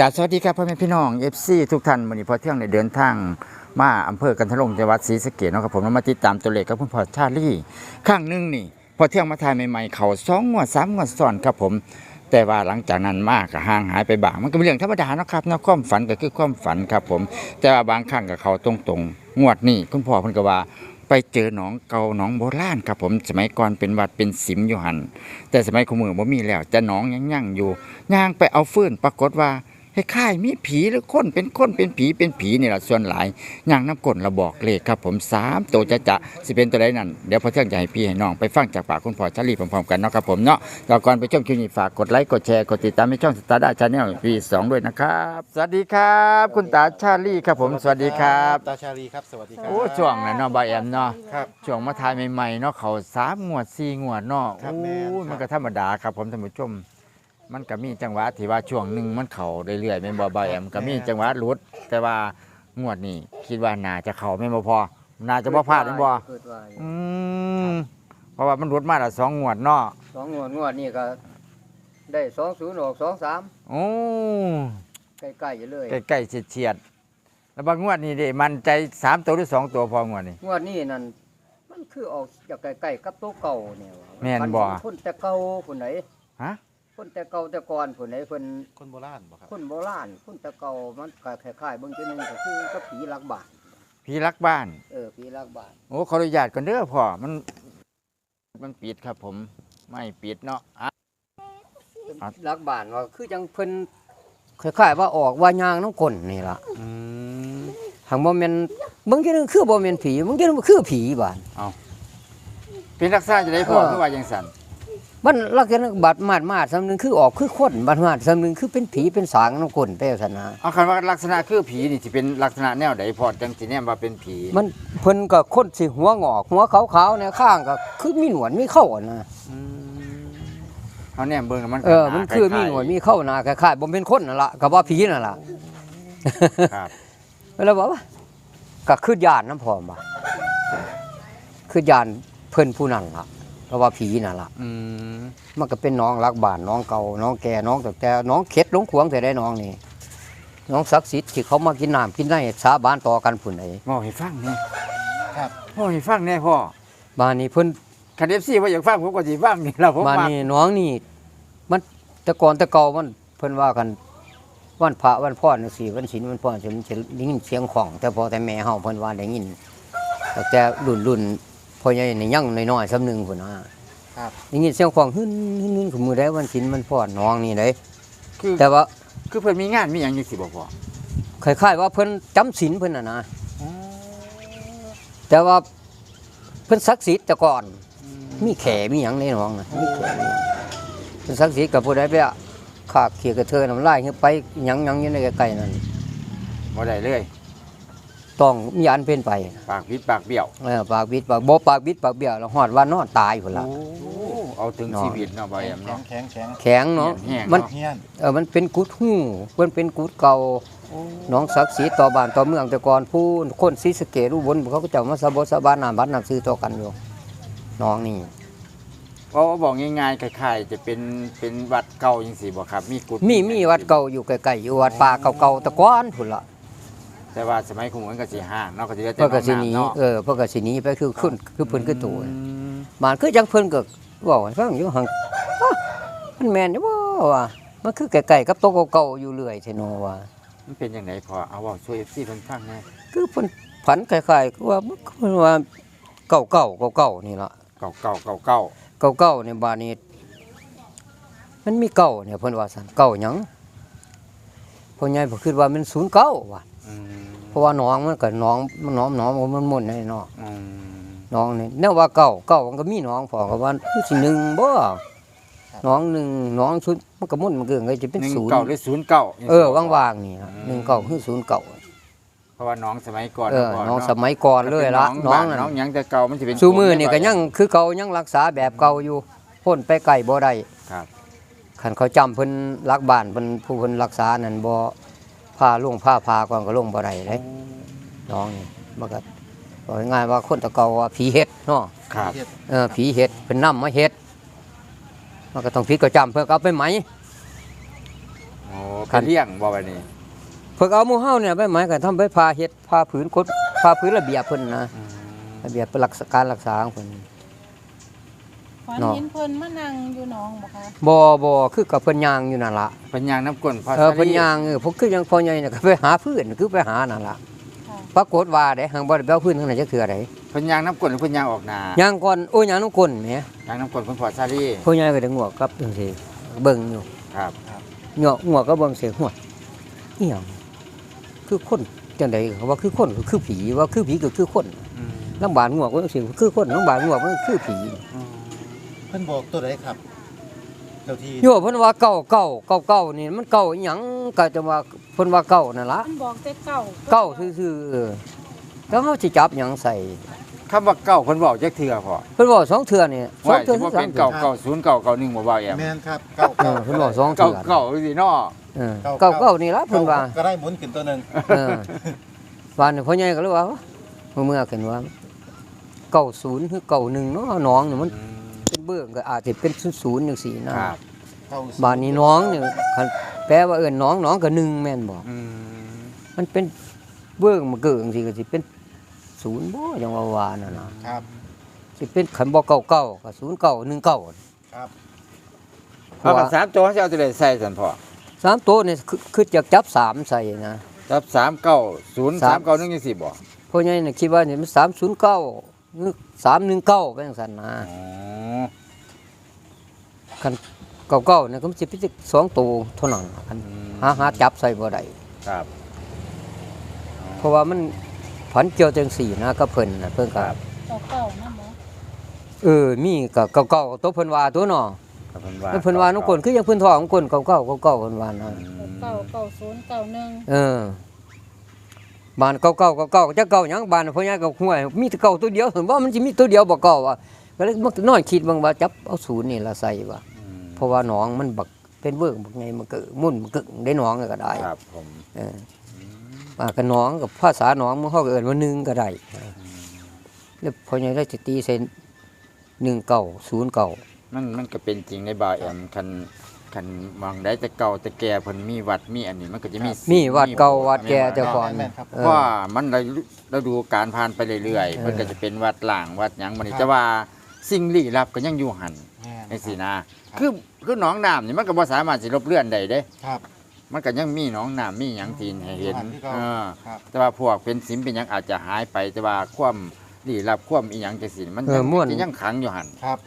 กาสวัสดีครับพ่อแม่พี่น้องเอฟซีทุกท่านวันนี้พอเที่ยงในเดินทางมาอำเภอกันทะลงจังหวัดศรีสะเกษนะครับผมมาติดตามตัวเลขกับคุณพ่อชาลี่ข้างหนึงนี่ พอเที่ยงมาทายใหม่ๆเขาสองงวดสามงวดซ้อนครับผม แต่ว่าหลังจากนั้นมากก็ห่างหายไปบ้างมันก็เป็นเรื่องธรรมดาเนาะครับนะความฝันก็คือความฝันครับผม แต่ว่าบางครั้งกับเขาตรงๆงวดนี่คุณพ่อเพิ่นก็ว่าไปเจอหนองเก่าหนองโบราณครับผม สมัยก่อนเป็นวัดเป็นสิมอยู่หันแต่สมัยขมือบ่มีแล้วแต่หนองยังยั่งอยู่ย่างไปเอาฟื้นปรากฏว่า ให้ค่ายๆมีผีหรือคนเป็นคนเป็นผีเป็นผีนี่แหละส่วนหลายย่างน้ำกลนระบอกเลขครับ ผมสามตัวจะจะสิเป็นตัวใดนั่นเดี๋ยวพอเที่ยงจะให้พี่ให้น้องไปฟังจากปากคุณพ่อชาลีพร้อมๆกันเนาะครับผมเนาะแล้วก่อนไปชมคลิปนี้ฝากกดไลค์กดแชร์กดติดตามในช่องสตาร์ด้าชาแนลปีสองด้วยนะครับ สวัสดีครับ คุณตาชาลีครับผมสวัสดีครับตาชาลีครับสวัสดีครับโอ้ช่วงนั้นเนาะบายแอมเนาะครับช่วงมาทายใหม่ๆเนาะเขาสามงวดสี่งวดเนาะครับโอ้แม่นยครับมันก็ธรรมดาครับผมท่านผู้ชม มันก็มีจังหวะที่ว่าช่วงหนึ่งมันเข่าเรื่อยๆเป็นบ่บายแอมก็มีจังหวะหลุด แต่ว่างวดนี้คิดว่าน่าจะเข่าไม่นบ่พอน่าจะบ่พลาดแม่นบ่เกิดว่าอยู่อืมเพราะว่ามันหลุดมาและสองงวดเนาะสองงวดงวดนี่ก็ได้สองศูนย์ออกสองสามโอ้ใกล้ๆอยู่เลยใกล้ๆเฉียดๆแล้วบางงวดนี้เด้มันใจสามตัวหรือสองตัวพองวดนี้ งวดนี้นั่นมันคือออกจากใกล้ๆกับตัวเก่าเนี่ยว่ะแม่นบ่ คนแต่เก่าคนไหนฮะ คนแต่เก่าแต่ก่อนคนไหนเพิ่นคนโบราณบ่ครับคนโบราณคนแต่เก่ามันก็คล้ายๆเบิ่งทีหนึงก็คือกับผีลักบาทพี่รักบ้าน เออผีลักบาทโอ้ขออนุญาตก่อนเด้อพ่อมัน มันปิดครับผม ไม่ปิดเนาะอะครับลักบาทว่าคือจังเพิ่นคล้ายๆว่าออกว่ายางน้ำก้นนี่ล่ะอืมหังบ่แม่นเบิ่งทีหนึงคือบ่แม่นผีเบิ่งทีหนึงคือผีบาดเป็นรักษาจะได้พ่อเออ คือว่าจังสัน มันลักษณะบัดมาดมาดสำนึงคือออกคือคนบัดมาดสำนึงคือเป็นผีเป็นสางน้ำกลนไปศาสนาเอาคันว่าลักษณะคือผีนี่สิเป็นลักษณะแนวใดพอจังสิแนมว่าเป็นผี มันเพิ่นก็คนสิหัวงอก หัวขาวๆเนี่ยข้างก็คือมีหนวดมีเข้าอะนะอืมเขาแนมเบิ่งแล้วมันเออมันคือมีหนวดมีเข้านะคล้ายๆบ่เป็นคนนั่นล่ะก็ว่าผีนั่นล่ะครับแล้วบอกว่าก็คือยานน้ำพร้อมบ่คือยานเพิ่นผู้นั้นล่ะ เพราะว่าผีนั่นล่ะอืมมันก็เป็นน้องรักบ้านน้องเก่าน้องแก่น้องแต่แต่น้องเข็ดหลงขวงแต่ได้น้องนี่น้องศักดิ์สิทธิ์ที่เขามากินน้ำกินได้สาบานต่อกันพุ่นไอ้บอกให้ฟังแน่ครับบอกให้ฟังแน่พ่อบ้านนี้เพิ่นคัน FC ว่าอยากฟังผมก็สิฟังนี่ล่ะผมบ้านมานี้น้องนี่ มันแต่ก่อนแต่เก่ามันเพิ่นว่ากันวันพระวันพ่อจังซี่วันศีลวันพ่อจะมันจะได้ยินเสียงของ แต่พอแต่แม่เฮาเพิ่นว่าได้ยินแต่แต่รุ่นรุ่น พ่อใหญ่นี่ยังน้อยๆสำนึงพุ่นนะครับได้ยินเสียงของหึ่นหึ่นหึ่นของมือได้วันศีลวันพ่อน้องนี่เด้คือแต่ว่าคือเพิ่นมีงานมีหยังจังสิบ่พ่อคล้ายๆว่าเพิ่นจำศีลเพิ่นน่ะนะแต่ว่าเพิ่นศักดิ์สิทธิ์แต่ก่อน มีแขมีหยังในหนองนะมีแขมีหยังเป็นศักดิ์ศรีกับผู้ใดไปอะขากเขียกระเทยน้ำลายขึ้นไปหยังหยังอยู่ในใกล้ๆนั่นบ่ได้เลย ต้องมีอันเป็นไปปากพิษปากเบี้ยวเออปากบิดปากบ่ปากบิดปากเบี้ยวแล้วฮอดว่านอนตายพุ่นละโอ้เอาถึงเนาะชีวิตเนาะบ่แอมแข็เนาะงแข็งแข็งแข็งเนาะแห้งๆ มันเนาะเฮียนเออมันเป็นกุดหู้เพิ่นเป็นกุดเก่าน้องศักดิ์ศรีต่อบ้านต่อเมืองแต่ก่อนผู้คนศรีสะเกษอุบลเขาก็จะมาสะบดสะบานน้ำบัดน้ำซื้อต่อกันอยู่น้องนี่เพราะว่าบอกง่ายๆคล้ายๆจะเป็นเป็นวัดเก่าจังซี่บ่ครับ มีกุฏิมีมีวัดเก่าอยู่ใกล้ๆอยู่วัดป่าเก่าๆแต่ก่อนพุ่นละ แต่ว่าสมัยขมุนก็สิห่างเนาะก็สิเหลือแต่เพื่อกสิหน้นีำเนาะเออเพื่อกสิหนีไปคือขึ้นคือเพิ่นคือตัวอืมมันคือจังเพิ่นก็เว้าให้ฟังอยู่หังอ้ามันแม่นอยู่บ่ว่ามันคือไก่ๆกับโตะเก่าๆอยู่เรื่อยแท้เนาะว่า มันเป็นจังไดพอเอาเว้าช่วย FC เพิ่นฟังแหน่คือเพิ่นผันคล้ายๆคือว่ามันคือว่าเก่าๆเก่าๆนี่ล่ะ เก่าๆเก่าๆเก่าเก่าๆในบ้านนี้มันมีเก่าเนี่ยเพิ่นว่าซั่นเก่าหยังพ่อใหญ่บ่คิดว่ามัน09ว่ะๆอืมเพ ราะว่าน้องมันก็น้องมันน้องน้องมันม่วนๆให้เนาะอืมน้องนี่แนวว่าเก่าเก่ามันก็มีน้องพอกับว่าคือสิหนึ่งบ่น้องหนึ่งน้องชุดมันก็มุ่นมันเกินก็จะเป็นหนึ่งศูนย์เก่าหรือศูนย์เก่าเออว่างๆนี่นะหนึ่งเก่าคือศูนย์เก่าเพราะว่าน้องสมัยก่อนเออพ่น้องเาะสมัยก่อนเลยละถ้าเป็น้องบ้านั่นน้องหยังแต่เก่ามันสิเป็นซูมือนี่ก็ยังคือเก่ายังรักษาแบบเก่าอยู่พ้นไปไกลบ่ได้ครับคันเขาจำเพิ่นรักบ้านเพิ่นผู้เพิ่นรักษานั่นบ่ พาลงพาพาก่อนก็ลงบ่ได้เด้น้องนี่มันก็บอกง่ายๆว่าคนตะเก่าว่าผีเฮ็ดเนาะครับเฮ็ดเออผีเห็ดเป็นน้ำมาเห็ดมันก็ต้องพิดก็จำเพื่อก็เอาไปไหม โอ้ไปเลี้ยงบ่บัดนี้เพิ่นเอาหมู่เฮาเนี่ยไปหมายกันทำไปพาเฮ็ดพาผืนกฎพาผืนระเบียบเพิ่นนะระเบียบเป็นหลักการรักษาของเพิ่น ฝันเนาะเห็นเพิ่นมานั่งอยู่หนองบ่คะบ่บ่คือกับเพิ่นย่างอยู่นั่นล่ะเพิ่นย่างน้ำก้นพอเออซาเพิ่นลีย่างเออพวกคือยังพ่อใหญ่น่ะก็ไปหาพื้นคือไปหานั่นล่ะค่ะปรากฏว่าได้หังบ่ได้ไปเอาพื้นทางไหนจักเทื่อใดเพิ่นย่างน้ำก้นหรือเพิ่นย่างออกหน้าย่างก่อนโอ้ยย่างน้ำก้นแหมย่างน้ำก้นเพิ่นพอซาลีพ่อใหญ่ก็ได้งวกกับจังซี่เบิ่งอยู่ครับเหงาะงวกก็เบิ่งเสียงหัวอีหยังคือคนจังไดเขาว่าคือคนก็คือผีว่าคือผีก็คือคนอืมลำบากงวกว่าสิคือคนลำบากงวกมันคือผี เพิ่นบอกตัวไหนครับเจ้าที่โยเพิ่นว่าเก่าเก่าเก่าเก่านี่มันเก่าอีหยังก็จะว่าเพิ่นว่าเก่านั่นล่ะมันบอกแต่เก่าเก่าซื่อๆเออแล้วเฮาสิจับหยังใส่คำว่าเก่าเพิ่นบอกจักเทื่อพอเพิ่นบอกสองเทื่อนี่สอว่างเทื่อสิถึบ่งสาเป็มนเทื่อเก่าเก่าศูนย์เก่าเก่าหนึ่งบ่ว่าแอมแม่นครับเก้าเออเพิ่นบอกสองเก่าเทื่อเก่าสิเนาะเออเก่าเก่านี่ล่ะเพิ่นว่า ก็ได้หมุนขึ้นตัวหนึงเออบ้านนี่พ่อใหญ่ก็เลยว่าเมื่อเมื่อกันว่าเก่าศูนย์คือเก่าหนึ่งเนาะน้องนี่มันเป็น เบื้องก็อาจจะเป็นศูนย์จังซี่นะครับเก้าบ้านนี้น้องนี่คันแปลว่าเอิ้นน้องน้องก็หนึ่งแม่นบ่อืมมันเป็นเบื้องมาเกิดจังซี่ก็สิเป็นศูนย์บ่จังว่าว่านั่นน่ะครับสิเป็นขันบ่เก่าเก่าก็ศูนย์เก่าหนึ่งเก่าครับเพเอาราะกัว่าบสามตัวเขาจะเอาตัวใดใส่สันพอสามตัวนี่คือคือจะจับสามใส่นะจับสามเก้าศูนย์สาสามมเก้าหนึ่งยี่สิบบ่เพราะงั้นน่ะคิดว่านี่มันสามศูนย์เก้า หรือสามหนึ่งเก้าเป็นจังซั่นนะอ๋อคันเก่าเก่าเนี่ยก็มันสิเป็นสองตัวเท่านั้นคันอืมหาหาจับใส่บ่ได้ครับ เพราะว่ามันผันเกี่ยวจังสี่นะก็เพิ่นน่ะเพิ่นก็ครับเก่าเก่าๆนะหมอเออมีก็เก่าเก่าตัวเพิ่นว่าตัวเนาะครับเพิ่นว่าแล้วเพิ่นว่าน้องคนคือยังเพิ่นท้องคนเก่าเก่าเก่าเก่าเพิ่นว่านะอืมเก่าเก่าศูนย์เก่าหนึ่งเออ บ้านเก่าเก่าเก่าเก่าจะเก่าหยังบ้านพ่อใหญ่ก็ห่วยมีแต่เก่าตัวเดียวเห็นว่ามันสิมีตัวเดียวบ่เก่าว่ะก็เลยมักน้อยคิดเบางว่าจับเอาศูนย์นี่ละใส่ว่าอืมเพราะว่าหนองมันบักเป็นเบิ่งบักไงมันก็มุ่นมันกึ่งได้หนองก็ได้ครับผมเออปากกันหนองกับภาษาหนองมันเขาก็เอิ้นว่าหนึ่งก็ได้แล้วพอใหญ่ได้จะตีเส้นหนึ่งเก่าศูนย์เก่ามันมันก็เป็นจริงในบ่าวแอมคัน คันมองได้แต่เก่าแต่แก่เพิ่นมีวัดมีอันนี้มันก็จะมีมีวัดเก่าวัดแก่แต่มีก่อนแม่นครับ เอเพอ ราะว่ามันได้ฤดูการผ่านไปเรื่อยๆเออมันก็จะเป็นวัดหลางวัดหยังมันนี่ครับจะว่าสิ่งลี้ลับก็ยังอยู่หันแม่นไอ้สินะคือคือหนองน้ำนี่มันก็บ่สามารถสิลบเลือนได้เด้ ครับ มันก็ยังมีหนองน้ำมีหยังทีนให้เห็นอยู่หันที่เก่า เออครับ แต่ว่าพวกเป็นสิมเป็นหยังอาจจะหายไปแต่ว่าความลี้ลับความอีหยังจังซี่มันเออยังม่วนยังขังอยู่หัน ครับ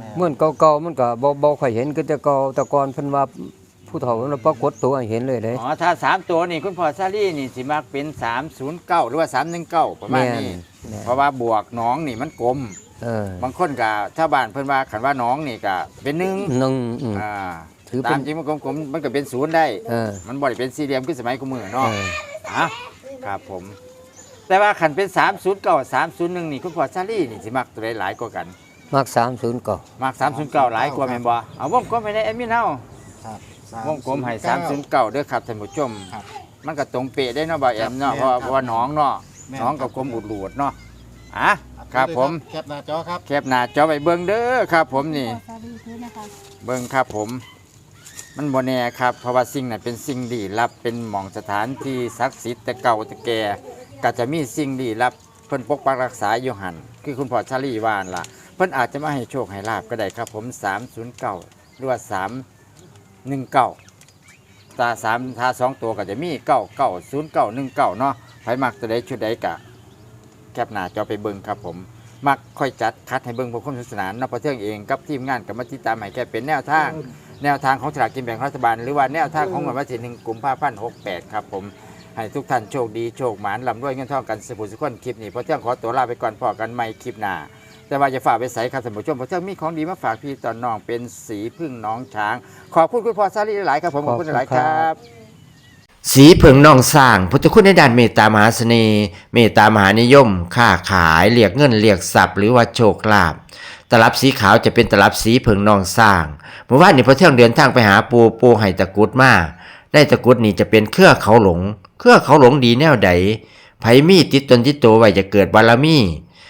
แม่นเมื่อนเก่าๆมันก็บ่บ่ค่อยเห็นก็แต่เก่าแต่ก่อนเพิ่นว่าผู้เฒ่ามันปรากฏตัวให้เห็นเลยเด้ อ๋อถ้าสามตัวนี่คุณพ่อซาลี่นี่สิมักเป็น309หรือว่า319ประมาณแม่นนี้ แม่น เพราะว่าบวกหน้องนี่มันกลม เออบางคนก็ชาวบ้านเพิ่นว่าคันว่าหน้องนี่ก็เป็นหนึ่งหนึ่งอืม อ่าถือเป็น ตามจริงมันกลมๆมันก็เป็นศูนย์ได้ เออมันบ่ได้เป็นสี่เหลี่ยมคือสมัยกูมือเอเนาะออะครับผม แต่ว่าขันเป็น 309 301 นี่คุณพ่อซาลี่นี่สิมักตัวใดหลายกว่ากัน มัก30เก่ามัก309หลายกว่าแม่นบ่เอาวงกลมให้ได้แอดมินเฮาครับวงกลมให้309 309เด้อครับท่านผู้ชม ครับ มันก็ตรงเป๊ะได้เนาะบ่าวแอมเนาะครับเพราะว่าเพราะว่าน้องเนาะแม่นน้องกับกลมอุดหลูดเนาะอะครับผม แคปหน้าจอครับ แคบหน้าจอไปเบิ่งเด้อครับ ผมนี่ ขอสาธุด้วยนะคะ เบิ่งครับผม มันบ่แน่ครับเพราะว่าสิ่งนั้นเป็นสิ่งลี้ลับเป็นหม่องสถานที่ศักดิ์สิทธิ์แต่เก่าแต่แก่ก็จะมีสิ่งลี้ลับเพิ่นปกปักรักษาอยู่หันคือคุณพ่อชาลีวานล่ะเพิ่นอาจจะมาให้โชคให้ลาบก็ได้ครับผม 309หรือว่า319ตาสามทาสองตัวก็จะมีเก้าเก้าศูนย์เก้าหนึ่งเก้าเนาะไผมักตัวใดชุดใดกะ แคปหน้าจอไปเบิ่งครับผม มักค่อยจัดคัดให้เบิ่งเพื่อความสนุกสนานเนอกประเทืองเองกับทีมงานกับมาติดตามให้แกเป็นแนวทาง แนวทางของสลากกินแบ่งรัฐบาล หรือว่าแนวทางของวันที่หนึ่งกุมภาพันธ์หกแปดครับผมให้ทุกท่านโชคดีโชคหมานลำด้วยเงินทองกันสุขสุขคนคลิปนี้เพราะเที่ยงขอตัวลาไปก่อนพอกันใหม่คลิปหน้า แต่ว่าจะฝากไปใส่ครับท่านผู้ชมเพราะเที่ยงมีของดีมาฝากพี่ตอนน้องเป็นสีพึ่งน้องช้าง ขอบคุณคุณพ่อซาลีหลายๆครับผมขอบคุณหลายๆครับ สีเผิงนองสร้างพุทธคุณในด้านเมตตามหาเสน่ห์เมตตามหานิยม ค้าขายเรียกเงินเรียกทรัพย์หรือว่าโชคลาภตลับสีขาวจะเป็นตลับสีเผิงนองสร้างเมื่อวานนี้พอเที่ยงเดินทางไปหาปูปูให้ตะกรุดมาได้ตะกรุดนี่จะเป็นเครือเขาหลง เครือเขาหลงดีแนวใดไผมีติดตนติดตัวไว้จะเกิดบารมี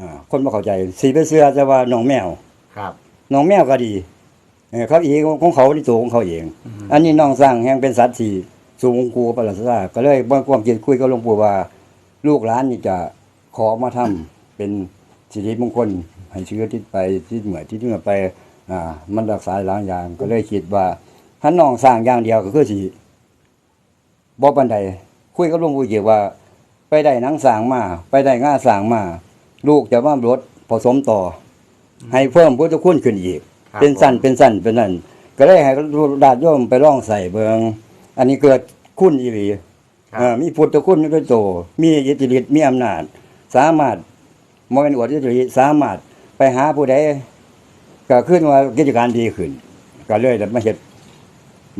อ่าคนบ่เข้าใจสีไปเสื้อจะว่าหนองแมวครับหนองแมวก็ดีเออเขาอีกของเขาที่ตัวของเขาเองอันนี้หนองสร้างแห่งเป็นสัตว์ที่สูงกูประหลาดซาก็เลยบ่ความคิดคุยกับหลวงปู่ว่า ลูกหลานนี่จะขอมาทำเป็นสิริมงคลให้เชื้อที่ไปที่เหมือที่เหมือไป อ่า มันรักษาหลายอย่างก็เลยคิดว่าถ้าน้องสร้างอย่างเดียวก็คือสิบ่ปานใดคุยกับหลวงปู่เกี่ยวว่า ไปได้หนังสร้างมา ไปได้ง่าสร้างมา ลูกจะมารถผสมต่ออให้เพิ่มพุทธคุณขึ้นอีกครับเป็นสั้นเป็นสั้นเป็นนั่นก็เลยให้ดาดโยมไปล่องใส่เบิงอันนี้เกิดคุณอีหลีครับเอ่อมีพุทธคุณด้วยโต มีอิทธิฤทธิ์มีอำนาจ สามารถมองเป็นอวดอิทธิฤทธิ์สามารถไปหาผู้ใดก็ขึ้นว่ากิจการดีขึ้น ก็เลยได้มาเฮ็ด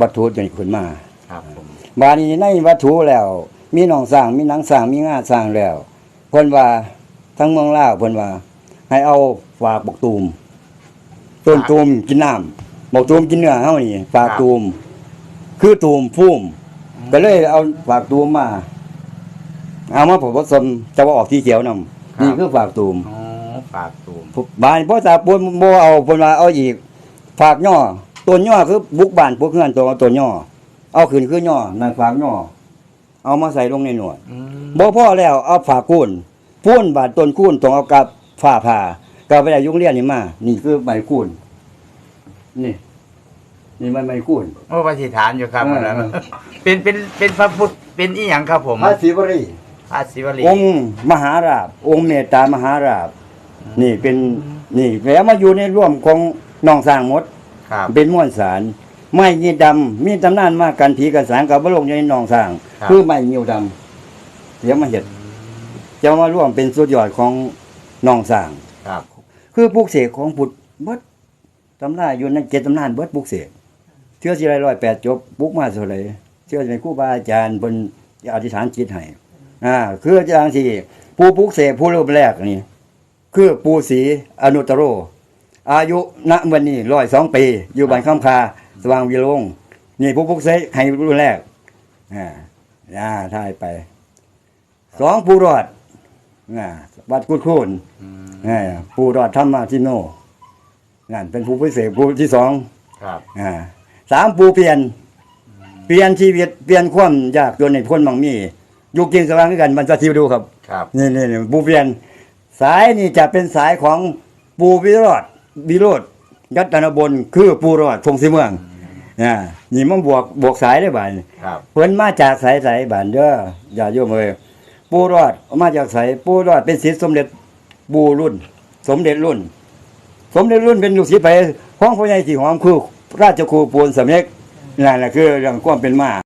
วัตถุนี้ขึ้นมาครับผมบาดนี้ในวัตถุแล้ว มีหนองสร้างมีหนังสร้างมีงาสร้างแล้วเพิ่นว่า ทั้งเมืองลาวเพิ่นว่า ให้เอาฝากบกตูมต้นตูมกินน้ำบกตูมกินเนื้อเฮานี่ฝากตูม คือตูมพุ่มก็เลยเอาฝากตูมมา เอามาผสมจะว่าออกที่เขียวนำนี่คือฝากตูมอ๋อฝากตูมบานพ่อตาปนบ่เอาเพิ่นว่าเอาอีก ฝากย่อต้นย่อคือบุกบ้านพวกเฮือนตัวต้นย่อเอาขึ้นคือย่อนั่นฝากย่อเอามาใส่ลงในหนวดอืมบ่พอแล้วเอาฝากคูน พูนบาดต้นคูนต้องเอากับฝ้าผ่าก็ไปได้ยุงเรียนนี่มา นี่คือใบคูนนี่ นี่มันใบคูนโอ้ปฏิฐานอยู่ครับเอออันนั้นเป็นเป็นเป็นพระพุทธเป็นอีหยังครับผมพระศิวรีพระศิวลีองค์มหาราบ องค์เมตตามหาราบ นี่เป็นนี่แล้วมาอยู่ในร่วมของน้องสร้างหมดครับเป็นม้วนสารไม้ยีดำมีตำนานมากกันผีกันสารกับบรลงในหนองสร้างครับคือไม้ยิวดำเดี๋ยวมาเห็ด จะมาร่วมเป็นสุดยอดของหนองสร้าง ครับ คือปลูกเสกของพุทธเบิดตำนานอยู่ในเจ็ดตำนานเบิดปลูกเสกเชื่อสิไรร้อยแปดจบปลูกมาเท่าไหรเชื่อในครูบาอาจารย์บนอธิษฐานจิตให้อ่าคืออาจารย์ที่ผู้ปลูกเสกผู้รูปแรกนี่คือปูศรีอนุตตโร อายุณวันนี้ร้อยสองปี อยู่บ้านข้ามคา สว่างวิโรงนี่ผู้ปลุกเสกให้รุ่นแรกอ่าอ่าทายไปสองผู้รอด อ่าวัดกุดคูนอ่าผู้รอดธรรมาทิโนนั่นเป็นผู้พิเศษผู้ที่สองครับอ่าสามผู้เปลี่ยน เปลี่ยนชีวิตเปลี่ยนความยากจนในพ้นมังมีอยู่กินสว่างด้วยกันมันจะทิวดูครับครับนี่นี่นี่ปูเปลี่ยน สายนี่จะเป็นสายของปูวิโรธวิโรธยัตนบนคือปูรอดพงศิเมืองอ่านี่มันบวกบวกสายได้บ่ายครับเพิ่นมาจากสายสายบ้านเด้ออย่าโยมเอ้ย ปูรอดออกมาจากสายปูรอดเป็นศิษย์สมเด็จบูรุ่น สมเด็จรุ่น สมเด็จรุ่นเป็นลูกศิษย์ไปของพ่อใหญ่สีหอมคือราชครูปูนสมเด็จนั่นแหละคือเรื่องความเป็นมา